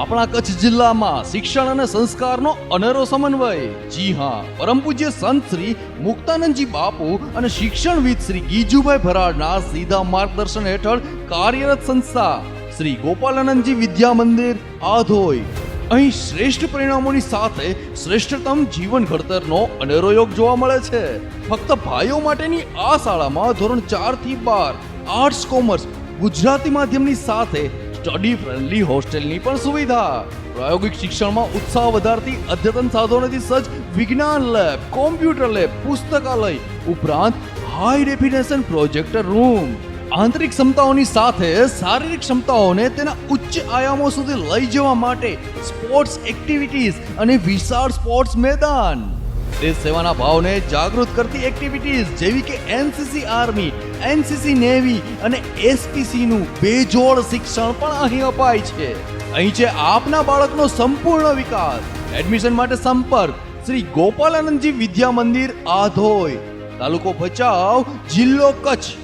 આપણા કચ્છ જિલ્લામાં શિક્ષણ અને સંસ્કારનો અનેરો સમન્વય. જી હા, પરમ પૂજ્ય સંત શ્રી મુક્તાનંદજી બાપુ અને શિક્ષણવિદ શ્રી ગીજુભાઈ ભરાડના સીધા માર્ગદર્શન હેઠળ કાર્યરત સંસ્થા શ્રી ગોપાલાનંદજી વિદ્યા મંદિર આધોઈ. અહીં શ્રેષ્ઠ પરિણામોની સાથે શ્રેષ્ઠતમ જીવન ઘડતરનો અનેરો યોગ જોવા મળે છે. ફક્ત ભાઈઓ માટેની આ શાળામાં ધોરણ ચારથી બાર, આર્ટ્સ, કોમર્સ, ગુજરાતી માધ્યમની સાથે સ્ટડી ફ્રેન્ડલી હોસ્ટેલની પણ સુવિધા. પ્રાયોગિક શિક્ષણમાં ઉત્સાહ વધારતી અદ્યતન સાધનોથી સજ્જ વિજ્ઞાન લેબ, કોમ્પ્યુટર લેબ, પુસ્તકાલય, ઉપરાંત હાઈ ડેફિનેશન પ્રોજેક્ટર રૂમ આંતરિક ક્ષમતાઓની સાથે શારીરિક ક્ષમતાઓને તેના ઉચ્ચ આયામો સુધી લઈ જવા માટે સ્પોર્ટ્સ એક્ટિવિટીઝ અને વિશાળ સ્પોર્ટ્સ મેદાન. દેશ સેવાના ભાવને જાગૃત કરતી એક્ટિવિટીઝ જેવી કે એનસીસી આર્મી એનસીસી નેવી અને એસપીસી નું બેજોડ શિક્ષણ પણ અહીં અપાય છે. અહીં છે આપના બાળકનો સંપૂર્ણ વિકાસ. એડમિશન માટે સંપર્ક. શ્રી ગોપાલાનંદજી વિદ્યા મંદિર આધોઈ તાલુકો ભચાઉ, જિલ્લો કચ્છ.